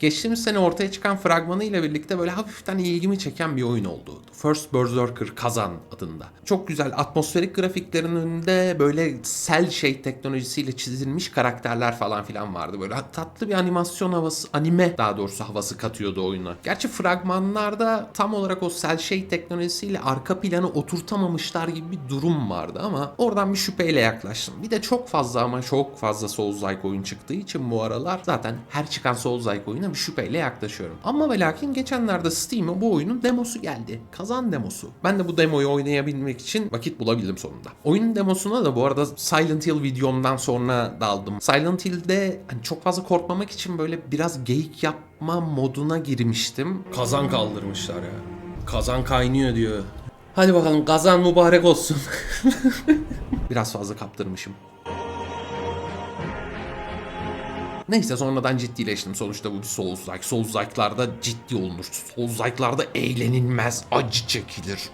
Geçtiğimiz sene ortaya çıkan fragmanı ile birlikte böyle hafiften ilgimi çeken bir oyun oldu. First Berserker Kazan adında. Çok güzel atmosferik grafiklerin önünde böyle cel shade teknolojisiyle çizilmiş karakterler falan filan vardı. Böyle tatlı bir animasyon havası, anime daha doğrusu havası katıyordu oyuna. Gerçi fragmanlarda tam olarak o cel shade teknolojisiyle arka planı oturtamamışlar gibi bir durum vardı ama oradan bir şüpheyle yaklaştım. Bir de çok fazla ama çok fazla Souls-like oyun çıktığı için bu aralar zaten her çıkan Souls-like oyuna bir şüpheyle yaklaşıyorum. Ama ve lakin geçenlerde Steam'e bu oyunun demosu geldi. Kazan demosu. Ben de bu demoyu oynayabilmek için vakit bulabildim sonunda. Oyunun demosuna da bu arada Silent Hill videomdan sonra daldım. Silent Hill'de hani çok fazla korkmamak için böyle biraz geyik yapma moduna girmiştim. Kazan kaldırmışlar ya. Kazan kaynıyor diyor. Hadi bakalım kazan mübarek olsun. biraz fazla kaptırmışım. Neyse sonradan ciddileştim. Sonuçta bu bir Souls-like. Souls-like'larda ciddi olunur. Souls-like'larda eğlenilmez, acı çekilir.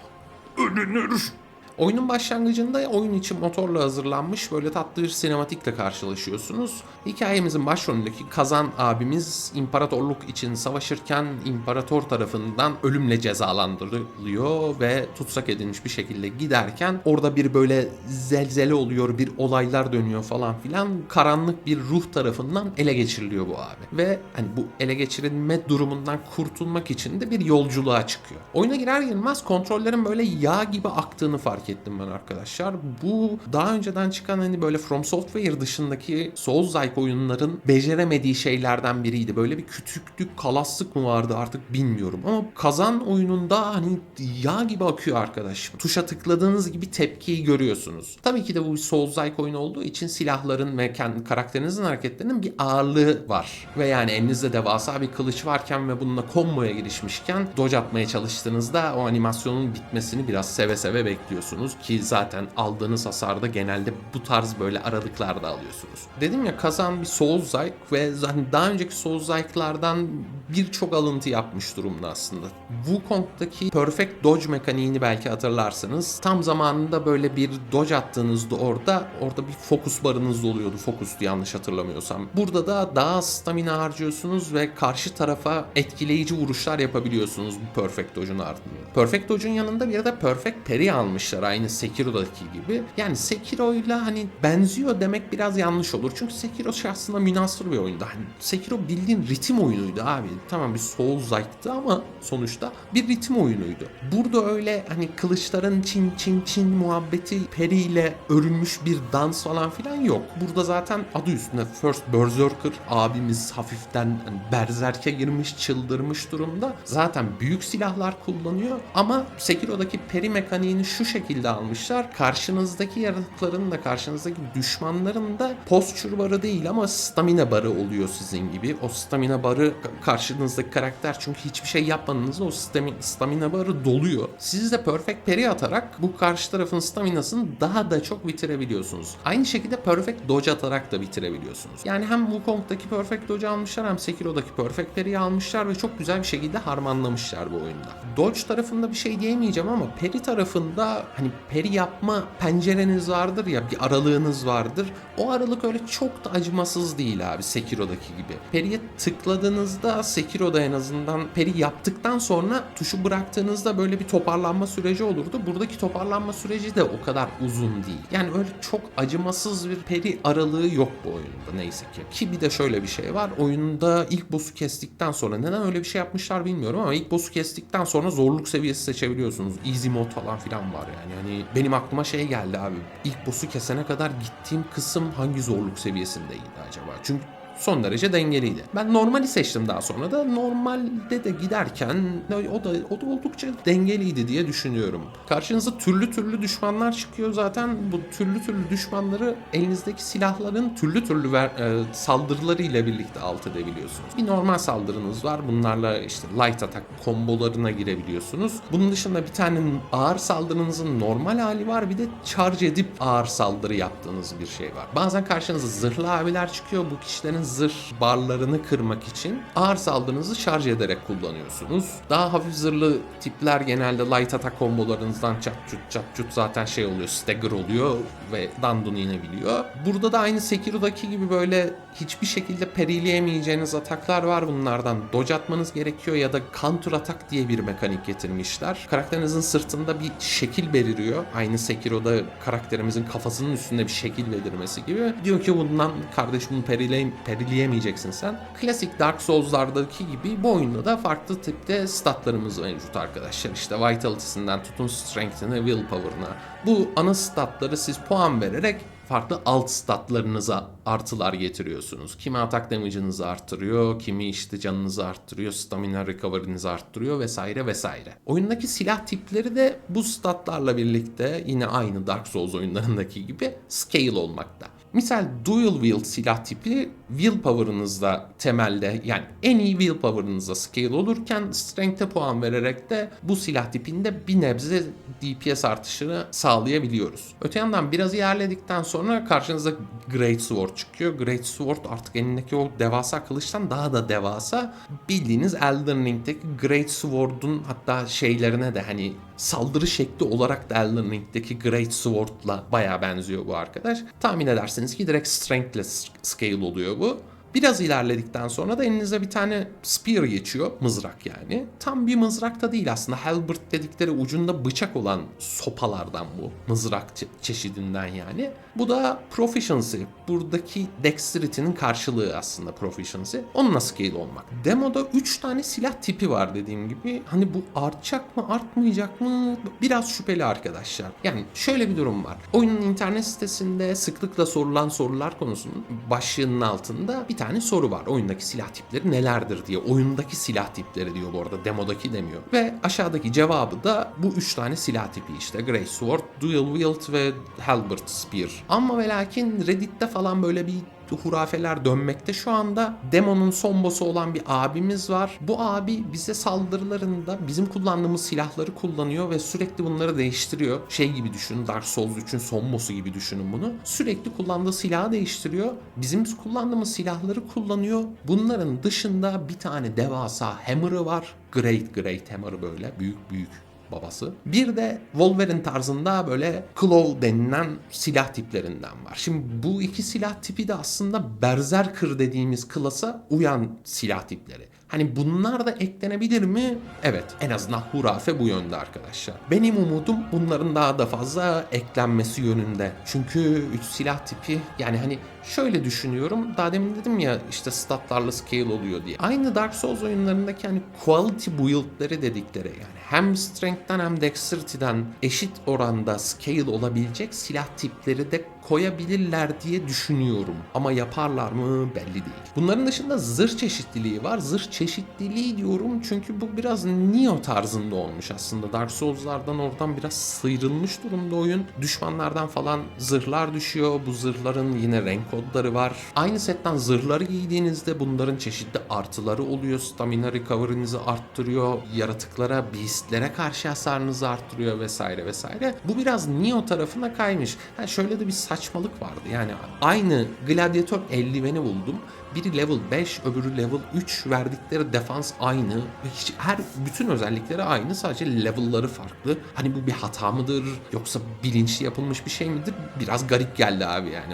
Ölünür. Oyunun başlangıcında oyun için motorla hazırlanmış böyle tatlı bir sinematikle karşılaşıyorsunuz. Hikayemizin başrolündeki Kazan abimiz imparatorluk için savaşırken imparator tarafından ölümle cezalandırılıyor ve tutsak edilmiş bir şekilde giderken orada bir böyle zelzele oluyor, bir olaylar dönüyor falan filan. Karanlık bir ruh tarafından ele geçiriliyor bu abi. Ve hani bu ele geçirilme durumundan kurtulmak için de bir yolculuğa çıkıyor. Oyuna girer girmez kontrollerin böyle yağ gibi aktığını fark ettim ben arkadaşlar. Bu daha önceden çıkan hani böyle From Software dışındaki Souls-like oyunların beceremediği şeylerden biriydi. Böyle bir küçüklük, kalaslık mı vardı artık bilmiyorum. Ama kazan oyununda hani yağ gibi akıyor arkadaş. Tuşa tıkladığınız gibi tepkiyi görüyorsunuz. Tabii ki de bu bir Souls-like oyun olduğu için silahların ve kendi karakterinizin hareketlerinin bir ağırlığı var. Ve yani elinizde devasa bir kılıç varken ve bununla komboya girişmişken dodge atmaya çalıştığınızda o animasyonun bitmesini biraz seve seve bekliyorsunuz ki zaten aldığınız hasarda genelde bu tarz böyle aralıklarda alıyorsunuz. Dedim ya kazan bir Souls-like ve zaten daha önceki Souls-like'lardan birçok alıntı yapmış durumda aslında. Wukong'daki Perfect Dodge mekaniğini belki hatırlarsınız. Tam zamanında böyle bir dodge attığınızda orada orada bir fokus barınız oluyordu. Fokustu yanlış hatırlamıyorsam. Burada da daha az stamina harcıyorsunuz ve karşı tarafa etkileyici vuruşlar yapabiliyorsunuz bu Perfect Dodge'un ardından. Perfect Dodge'un yanında bir de Perfect Parry almışlar aynı Sekiro'daki gibi. Yani Sekiro'yla hani benziyor demek biraz yanlış olur. Çünkü Sekiro şahsında münasır bir oyundu. Hani Sekiro bildiğin ritim oyunuydu abi. Tamam bir Souls-like'tı ama sonuçta bir ritim oyunuydu. Burada öyle hani kılıçların çin çin çin muhabbeti periyle örülmüş bir dans falan filan yok. Burada zaten adı üstünde First Berserker abimiz hafiften hani berzerke girmiş çıldırmış durumda. Zaten büyük silahlar kullanıyor ama Sekiro'daki peri mekaniğini şu şekilde almışlar. Karşınızdaki yaratıkların da karşınızdaki düşmanların da posture barı değil ama stamina barı oluyor sizin gibi. O stamina barı karşınızdaki karakter çünkü hiçbir şey yapmadığınızda o stami- stamina barı doluyor. Siz de perfect parry atarak bu karşı tarafın staminasını daha da çok bitirebiliyorsunuz. Aynı şekilde perfect dodge atarak da bitirebiliyorsunuz. Yani hem Wukong'daki perfect dodge almışlar hem Sekiro'daki perfect parry'i almışlar ve çok güzel bir şekilde harmanlamışlar bu oyunda. Dodge tarafında bir şey diyemeyeceğim ama parry tarafında hani peri yapma pencereniz vardır ya bir aralığınız vardır. O aralık öyle çok da acımasız değil abi Sekiro'daki gibi. Peri'ye tıkladığınızda Sekiro'da en azından peri yaptıktan sonra tuşu bıraktığınızda böyle bir toparlanma süreci olurdu. Buradaki toparlanma süreci de o kadar uzun değil. Yani öyle çok acımasız bir peri aralığı yok bu oyunda neyse ki. Ki bir de şöyle bir şey var. Oyunda ilk boss'u kestikten sonra neden öyle bir şey yapmışlar bilmiyorum ama ilk boss'u kestikten sonra zorluk seviyesi seçebiliyorsunuz. Easy mod falan filan var yani. Hani benim aklıma şey geldi abi. İlk boss'u kesene kadar gittiğim kısım hangi zorluk seviyesindeydi acaba? Çünkü son derece dengeliydi. Ben normali seçtim daha sonra da normalde de giderken o da o da oldukça dengeliydi diye düşünüyorum. Karşınıza türlü türlü düşmanlar çıkıyor zaten bu türlü türlü düşmanları elinizdeki silahların türlü türlü ver, e, saldırılarıyla birlikte alt edebiliyorsunuz. Bir normal saldırınız var. Bunlarla işte light attack kombolarına girebiliyorsunuz. Bunun dışında bir tane ağır saldırınızın normal hali var. Bir de charge edip ağır saldırı yaptığınız bir şey var. Bazen karşınıza zırhlı abiler çıkıyor. Bu kişilerin zırh barlarını kırmak için ağır saldırınızı şarj ederek kullanıyorsunuz. Daha hafif zırhlı tipler genelde light attack kombolarınızdan çat çut çat çut zaten şey oluyor stagger oluyor ve dandun inebiliyor. Burada da aynı Sekiro'daki gibi böyle hiçbir şekilde perileyemeyeceğiniz ataklar var bunlardan. Dodge atmanız gerekiyor ya da counter atak diye bir mekanik getirmişler. Karakterinizin sırtında bir şekil beliriyor. Aynı Sekiro'da karakterimizin kafasının üstünde bir şekil belirmesi gibi. Diyor ki bundan kardeş bunu periley perileyemeyeceksin sen. Klasik Dark Souls'lardaki gibi bu oyunda da farklı tipte statlarımız mevcut arkadaşlar. İşte Vitality'sinden tutun Strength'ine, Willpower'ına. Bu ana statları siz puan vererek farklı alt statlarınıza artılar getiriyorsunuz. Kimi atak damage'ınızı arttırıyor, kimi işte canınızı arttırıyor, stamina recovery'nizi arttırıyor vesaire vesaire. Oyundaki silah tipleri de bu statlarla birlikte yine aynı Dark Souls oyunlarındaki gibi scale olmakta. Misal dual wield silah tipi willpower'ınızda temelde yani en iyi willpower'ınızda scale olurken strength'e puan vererek de bu silah tipinde bir nebze DPS artışını sağlayabiliyoruz. Öte yandan biraz ilerledikten sonra karşınıza Great Sword çıkıyor. Great Sword artık elindeki o devasa kılıçtan daha da devasa. Bildiğiniz Elden Ring'deki Great Sword'un hatta şeylerine de hani saldırı şekli olarak da Elden Ring'deki Great Sword'la baya benziyor bu arkadaş. Tahmin edersiniz ki direkt Strength'le scale oluyor bu. Biraz ilerledikten sonra da elinize bir tane spear geçiyor. Mızrak yani. Tam bir mızrak da değil aslında. Halberd dedikleri ucunda bıçak olan sopalardan bu. Mızrak çe- çeşidinden yani. Bu da proficiency. Buradaki dexterity'nin karşılığı aslında proficiency. Onunla scale olmak. Demoda 3 tane silah tipi var dediğim gibi. Hani bu artacak mı artmayacak mı biraz şüpheli arkadaşlar. Yani şöyle bir durum var. Oyunun internet sitesinde sıklıkla sorulan sorular konusunun başlığının altında bir tane soru var. Oyundaki silah tipleri nelerdir diye. Oyundaki silah tipleri diyor bu arada. Demodaki demiyor. Ve aşağıdaki cevabı da bu üç tane silah tipi işte. Great Sword, Dual Wield ve Halberd Spear. Ama ve lakin Reddit'te falan böyle bir hurafeler dönmekte şu anda. Demon'un son boss'u olan bir abimiz var. Bu abi bize saldırılarında bizim kullandığımız silahları kullanıyor ve sürekli bunları değiştiriyor. Şey gibi düşünün Dark Souls 3'ün son boss'u gibi düşünün bunu. Sürekli kullandığı silahı değiştiriyor. Bizim kullandığımız silahları kullanıyor. Bunların dışında bir tane devasa hammer'ı var. Great Great Hammer böyle büyük büyük babası. Bir de Wolverine tarzında böyle Claw denilen silah tiplerinden var. Şimdi bu iki silah tipi de aslında Berserker dediğimiz klasa uyan silah tipleri. Hani bunlar da eklenebilir mi? Evet. En azından hurafe bu yönde arkadaşlar. Benim umudum bunların daha da fazla eklenmesi yönünde. Çünkü 3 silah tipi yani hani şöyle düşünüyorum. Daha demin dedim ya işte statlarla scale oluyor diye. Aynı Dark Souls oyunlarındaki hani quality build'leri dedikleri yani hem strength'ten hem dexterity'den eşit oranda scale olabilecek silah tipleri de koyabilirler diye düşünüyorum. Ama yaparlar mı belli değil. Bunların dışında zırh çeşitliliği var. Zırh çeşitliliği diyorum çünkü bu biraz Neo tarzında olmuş aslında. Dark Souls'lardan oradan biraz sıyrılmış durumda oyun. Düşmanlardan falan zırhlar düşüyor. Bu zırhların yine renk kodları var. Aynı setten zırhları giydiğinizde bunların çeşitli artıları oluyor. Stamina recovery'nizi arttırıyor. Yaratıklara, beastlere karşı hasarınızı arttırıyor vesaire vesaire. Bu biraz Neo tarafına kaymış. Ha şöyle de bir saçmalık vardı. Yani aynı gladyatör eldiveni buldum. Biri level 5, öbürü level 3 verdikleri defans aynı. Hiç, her bütün özellikleri aynı sadece level'ları farklı. Hani bu bir hata mıdır yoksa bilinçli yapılmış bir şey midir? Biraz garip geldi abi yani.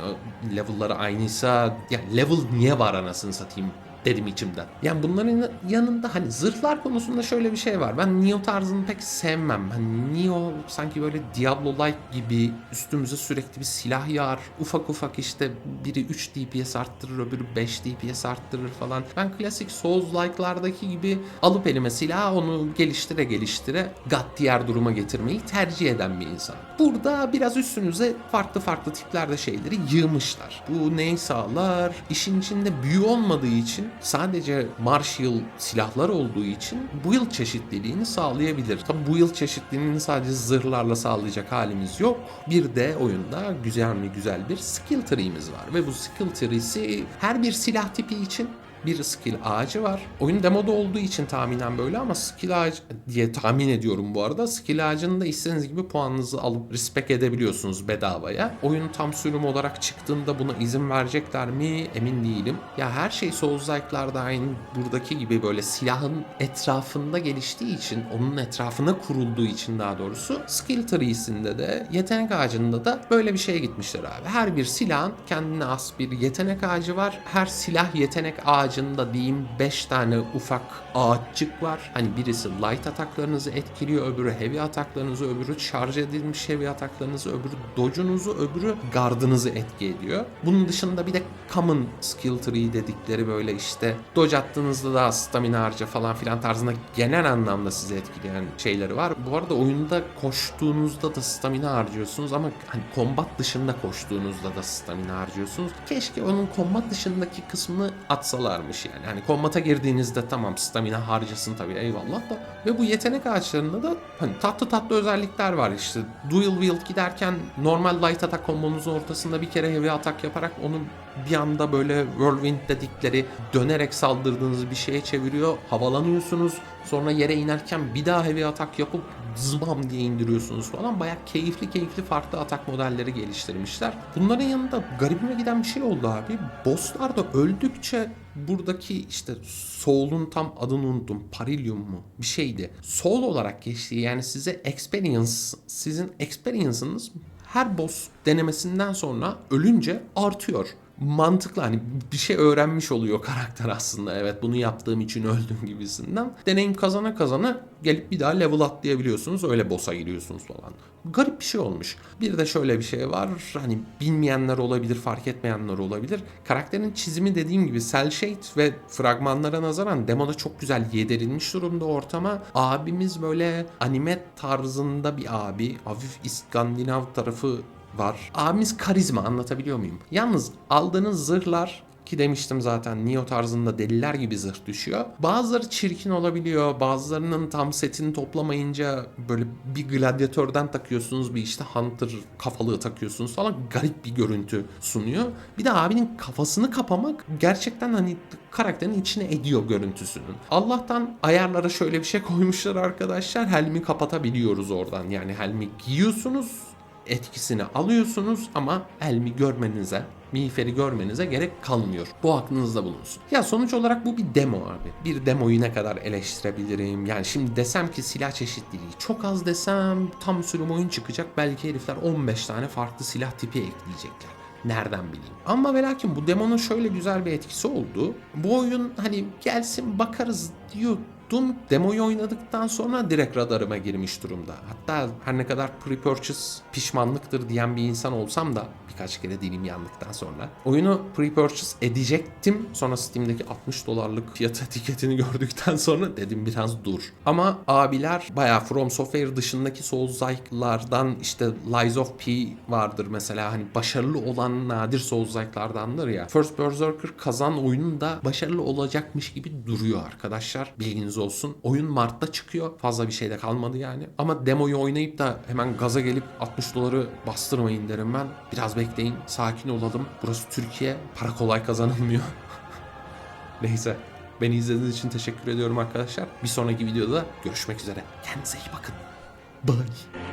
Level'ları aynıysa yani level niye var anasını satayım dedim içimden. Yani bunların yanında hani zırhlar konusunda şöyle bir şey var. Ben Neo tarzını pek sevmem. Hani Neo sanki böyle Diablo-like gibi üstümüze sürekli bir silah yağar. Ufak ufak işte biri 3 DPS arttırır, öbürü 5 DPS arttırır falan. Ben klasik Souls-like'lardaki gibi alıp elime silah onu geliştire geliştire God diğer duruma getirmeyi tercih eden bir insan. Burada biraz üstünüze farklı farklı tiplerde şeyleri yığmışlar. Bu neyi sağlar? İşin içinde büyü olmadığı için sadece martial silahlar olduğu için bu yıl çeşitliliğini sağlayabilir. Tabi bu yıl çeşitliliğini sadece zırhlarla sağlayacak halimiz yok. Bir de oyunda güzel mi güzel bir skill tree'miz var ve bu skill tree'si her bir silah tipi için bir skill ağacı var. Oyun demoda olduğu için tahminen böyle ama skill ağacı diye tahmin ediyorum bu arada. Skill ağacını da istediğiniz gibi puanınızı alıp respect edebiliyorsunuz bedavaya. Oyun tam sürüm olarak çıktığında buna izin verecekler mi emin değilim. Ya her şey Souls-like'larda aynı buradaki gibi böyle silahın etrafında geliştiği için, onun etrafına kurulduğu için daha doğrusu skill tree'sinde de yetenek ağacında da böyle bir şeye gitmişler abi. Her bir silahın kendine has bir yetenek ağacı var. Her silah yetenek ağacında diyeyim 5 tane ufak ağaççık var. Hani birisi light ataklarınızı etkiliyor, öbürü heavy ataklarınızı, öbürü şarj edilmiş heavy ataklarınızı, öbürü dodge'unuzu, öbürü gardınızı etki ediyor. Bunun dışında bir de common skill tree dedikleri böyle işte dodge attığınızda da stamina harca falan filan tarzında genel anlamda sizi etkileyen şeyleri var. Bu arada oyunda koştuğunuzda da stamina harcıyorsunuz ama hani combat dışında koştuğunuzda da stamina harcıyorsunuz. Keşke onun combat dışındaki kısmını atsalarmış yani. Hani combat'a girdiğinizde tamam stamina harcasın tabii eyvallah da. Ve bu yetenek ağaçlarında da hani tatlı tatlı özellikler var işte. Dual wield giderken normal light atak kombonuzun ortasında bir kere heavy atak yaparak onun bir anda böyle whirlwind dedikleri dönerek saldırdığınız bir şeye çeviriyor. Havalanıyorsunuz. Sonra yere inerken bir daha heavy atak yapıp zıbam diye indiriyorsunuz falan. Baya keyifli keyifli farklı atak modelleri geliştirmişler. Bunların yanında garibime giden bir şey oldu abi. Bosslar da öldükçe buradaki işte Soul'un tam adını unuttum. Parilium mu? Bir şeydi. Soul olarak geçtiği yani size experience, sizin experience'ınız her boss denemesinden sonra ölünce artıyor. Mantıklı hani bir şey öğrenmiş oluyor karakter aslında. Evet bunu yaptığım için öldüm gibisinden. Deneyim kazana kazana gelip bir daha level atlayabiliyorsunuz. Öyle boss'a giriyorsunuz falan. Garip bir şey olmuş. Bir de şöyle bir şey var. Hani bilmeyenler olabilir, fark etmeyenler olabilir. Karakterin çizimi dediğim gibi cel shade ve fragmanlara nazaran demoda çok güzel yedirilmiş durumda ortama. Abimiz böyle anime tarzında bir abi. Hafif İskandinav tarafı var. Abimiz karizma anlatabiliyor muyum? Yalnız aldığınız zırhlar ki demiştim zaten Neo tarzında deliler gibi zırh düşüyor. Bazıları çirkin olabiliyor. Bazılarının tam setini toplamayınca böyle bir gladyatörden takıyorsunuz bir işte Hunter kafalığı takıyorsunuz falan garip bir görüntü sunuyor. Bir de abinin kafasını kapamak gerçekten hani karakterin içine ediyor görüntüsünün. Allah'tan ayarlara şöyle bir şey koymuşlar arkadaşlar. Helmi kapatabiliyoruz oradan. Yani helmi giyiyorsunuz etkisini alıyorsunuz ama elmi görmenize, miğferi görmenize gerek kalmıyor. Bu aklınızda bulunsun. Ya sonuç olarak bu bir demo abi. Bir demoyu ne kadar eleştirebilirim? Yani şimdi desem ki silah çeşitliliği çok az desem tam sürüm oyun çıkacak. Belki herifler 15 tane farklı silah tipi ekleyecekler. Nereden bileyim. Ama ve lakin bu demonun şöyle güzel bir etkisi oldu. Bu oyun hani gelsin bakarız diyordum. Demoyu oynadıktan sonra direkt radarıma girmiş durumda. Hatta her ne kadar pre-purchase pişmanlıktır diyen bir insan olsam da birkaç kere dilim yandıktan sonra. Oyunu pre-purchase edecektim. Sonra Steam'deki 60 dolarlık fiyat etiketini gördükten sonra dedim biraz dur. Ama abiler bayağı From Software dışındaki Souls-like'lardan işte Lies of P vardır mesela hani başarılı olan nadir Souls-like'lardandır ya. First Berserker kazan oyunun da başarılı olacakmış gibi duruyor arkadaşlar. Bilginiz olsun. Oyun Mart'ta çıkıyor. Fazla bir şey de kalmadı yani. Ama demoyu oynayıp da hemen gaza gelip 60 doları bastırmayın derim ben. Biraz bekleyin. Sakin olalım. Burası Türkiye. Para kolay kazanılmıyor. Neyse. Beni izlediğiniz için teşekkür ediyorum arkadaşlar. Bir sonraki videoda görüşmek üzere. Kendinize iyi bakın. Bye.